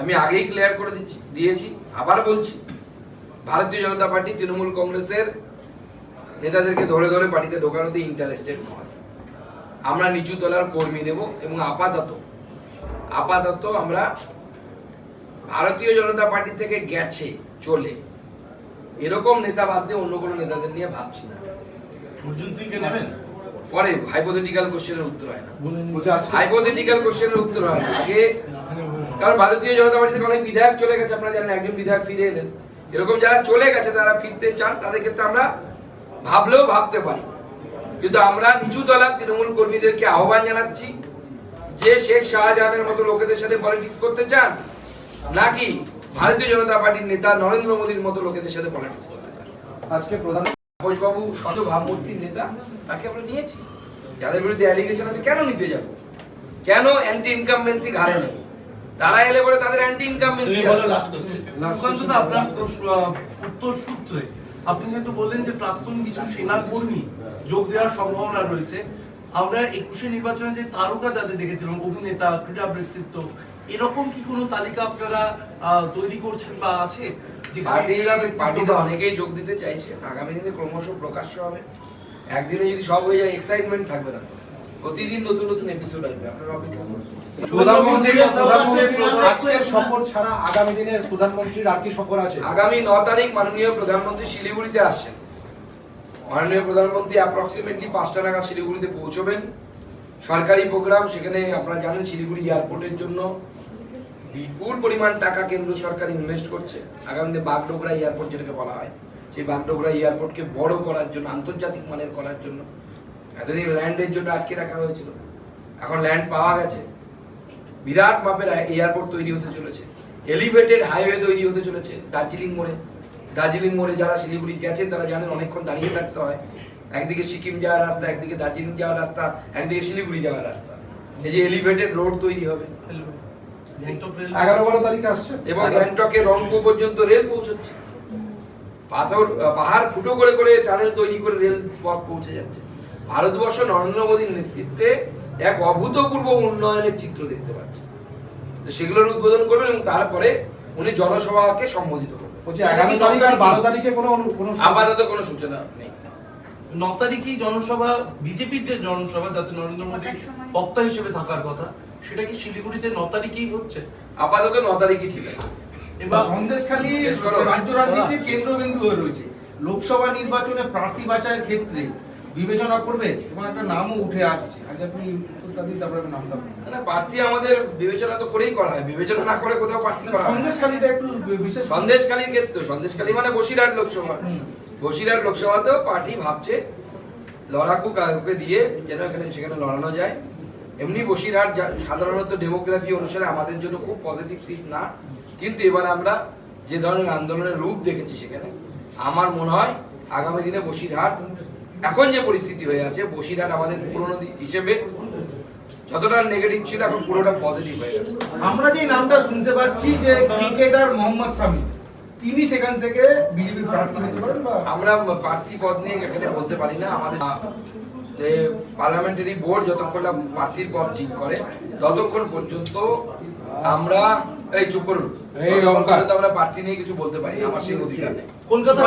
আমি আগেই ক্লিয়ার করে দিচ্ছি, দিয়েছি, আবার বলছি, ভারতীয় জনতা পার্টি তৃণমূল কংগ্রেসের নেতাদেরকে ধরে ধরে পার্টিতে ঢোকানোতে ইন্টারেস্টেড নয়। আমরা নিচু তলার কর্মী নেব এবং আপাতত আপাতত আমরা ভারতীয় জনতা পার্টি থেকে গেছে, চলে। এরকম নেতা বাদ দিয়ে অন্য কোনো নেতাদের নিয়ে ভাবছি না। অর্জুন সিংকে নেবেন? পরে হাইপোথেটিক্যাল কোশ্চেনের উত্তর হয় না। হাইপোথেটিক্যাল কোশ্চেনের উত্তর হয় না। আগে কারণ ভারতীয় জনতা পার্টি থেকে অনেক বিধায়ক চলে গেছে আপনারা জানেন একজন বিধায়ক ফিরে এলেন। এরকম যারা চলে গেছে তারা ফিরতে চান তাদের ক্ষেত্রে আমরা ভাবলেও ভাবতে পারি। কিন্তু আমরা নিচু তলার তৃণমূল কর্মীদেরকে আহ্বান জানাচ্ছি যে শেখ শাহজাহানের মতো লোকেদের সাথে পলিটিক্স করতে চান নাকি ভারতীয় জনতা পার্টির নেতা নরেন্দ্র মোদীর মতো লোকেদের সাথে পলিটিক্স করতে চান। আজকে প্রধান শত ভাবমূর্তির নেতা তাকে আমরা নিয়েছি। যাদের বিরুদ্ধে অ্যালিগেশন আছে কেন নিতে যাব? কেন অ্যান্টি ইনকামবেন্সি ঘাড়ে নেব? তারা এলে বলে তাদের অ্যান্টি ইনকামবেন্সি সুকান্ত আপনার উত্তর সূত্রে। আপনি কিন্তু বললেন যে প্রাক্তন কিছু সেনা কর্মী যোগ দেওয়ার সম্ভাবনা রয়েছে। আমরা একুশে নির্বাচনে যে তারকা যাদের দেখেছিলাম অভিনেতা ক্রীড়া ব্যক্তিত্ব এরকম কি কোনো তালিকা আপনারা আহ, তৈরি করছেন বা আছে? পার্টি পার্টিতে অনেকেই যোগ দিতে চাইছে। আগামী দিনে ক্রমশ প্রকাশ্য হবে। একদিনে যদি সব হয়ে যায় এক্সাইটমেন্ট থাকবে না। প্রতিদিন নতুন নতুন এপিসোড আসবে। আপনারা অপেক্ষা করুন। প্রধানমন্ত্রীর কথা হচ্ছে প্রধানমন্ত্রীর আজকের সফর ছাড়া আগামী দিনের প্রধানমন্ত্রীর আর কি সফর আছে? আগামী ন তারিখ মাননীয় প্রধানমন্ত্রী শিলিগুড়িতে আসছেন। মাননীয় প্রধানমন্ত্রী অ্যাপ্রক্সিমেটলি পাঁচটা নাগাদ শিলিগুড়িতে পৌঁছবেন। সরকারি প্রোগ্রাম সেখানে আপনারা জানেন শিলিগুড়ি এয়ারপোর্টের জন্য। বিপুল পরিমাণ টাকা কেন্দ্র সরকার ইনভেস্ট করছে। আগামীতে বাগডোগরা এয়ারপোর্ট যেটাকে বলা হয়, সেই বাগডোগরা এয়ারপোর্টকে বড় করার জন্য, আন্তর্জাতিক মানের করার জন্য এতদিন ল্যান্ডের জন্য আটকে রাখা হয়েছিল। এখন ল্যান্ড পাওয়া গেছে। বিরাট মাপের এয়ারপোর্ট তৈরি হতে চলেছে। এলিভেটেড হাইওয়ে তৈরি হতে চলেছে দার্জিলিং মোড়ে। দার্জিলিং মোড়ে যারা শিলিগুড়ি গেছেন, তারা জানেন অনেকক্ষণ দাঁড়িয়ে থাকতে হয়। একদিকে সিকিম যাওয়ার রাস্তা, একদিকে দার্জিলিং যাওয়ার রাস্তা, একদিকে শিলিগুড়ি যাওয়ার রাস্তা। এই যে এলিভেটেড রোড তৈরি হবে। এগারো বারো তারিখে আসছে। এবং গ্যাংটকে রংপুর পর্যন্ত রেল পৌঁছচ্ছে। পাথর পাহাড় ফুটো করে করে টানেল তৈরি করে রেল পথ পৌঁছে যাচ্ছে। ভারতবর্ষ নরেন্দ্র মোদীর নেতৃত্বে এক অভূতপূর্ব উন্নয়নের চিত্র দেখতে পাচ্ছে। তো সেগুলোর উদ্বোধন করবেন এবং তারপরে উনি জনসভাকে সম্বোধিত করবেন। বলছে এগারো তারিখ আর বারো তারিখে কোনো অনু- আপাতত কোনো সূচনা নেই। ন তারিখেই জনসভা বিজেপির যে জনসভা যাতে নরেন্দ্র মোদী বক্তা হিসেবে থাকার কথা সেটা কি শিলিগুড়িতে ন তারিখেই হচ্ছে? আপাতত ন তারিখই ঠিক আছে। এবার সন্দেশখালী। রাজ্য রাজনীতির কেন্দ্রবিন্দু হয়ে রয়েছে। লোকসভা নির্বাচনে প্রার্থী বাছাইয়ের ক্ষেত্রে বিবেচনা করবে? এবং একটা নামও উঠে আসছে। আজ আপনি উত্তরটা দিন তারপরে নামটা বলব। না প্রার্থী আমাদের বিবেচনা তো করেই করা হয়। বিবেচনা না করে কোথাও প্রার্থী করা। সন্দেশখালীটা একটু বিশেষ সন্দেশকালীর ক্ষেত্রে সন্দেশকালী মানে বসিরহাট লোকসভা। বসিরহাট লোকসভাতেও পার্টি ভাবছে লড়াকু কাউকে দিয়ে যেন এখানে সেখানে লড়ানো যায়। এমনি বসিরহাট সাধারণত ডেমোগ্রাফি অনুসারে আমাদের জন্য খুব পজিটিভ সিট না। কিন্তু এবার আমরা যে ধরনের আন্দোলনের রূপ দেখেছি সেখানে, আমার মনে হয় আগামী দিনে বসিরহাট এখন যে পরিস্থিতি হয়ে আছে, বসিরহাট আমাদের পুরনো হিসেবে যতটা নেগেটিভ ছিল, এখন পুরোটা পজিটিভ হয়ে গেছে। আমরা যে নামটা শুনতে পাচ্ছি যে ক্রিকেটার মোহাম্মদ শামি তিনি সেখান থেকে বিজেপির প্রার্থী হতে পারেন বা আমরা প্রার্থী পদ নিয়ে এখানে বলতে পারি না। আমাদের যে পার্লামেন্টারি বোর্ড যতক্ষণ না প্রার্থীর পদ ঠিক করে ততক্ষণ পর্যন্ত আমরা এই চুপ করুন। আমরা প্রার্থী নিয়ে কিছু বলতে পারি আমার সেই অধিকার নেই। কলকাতা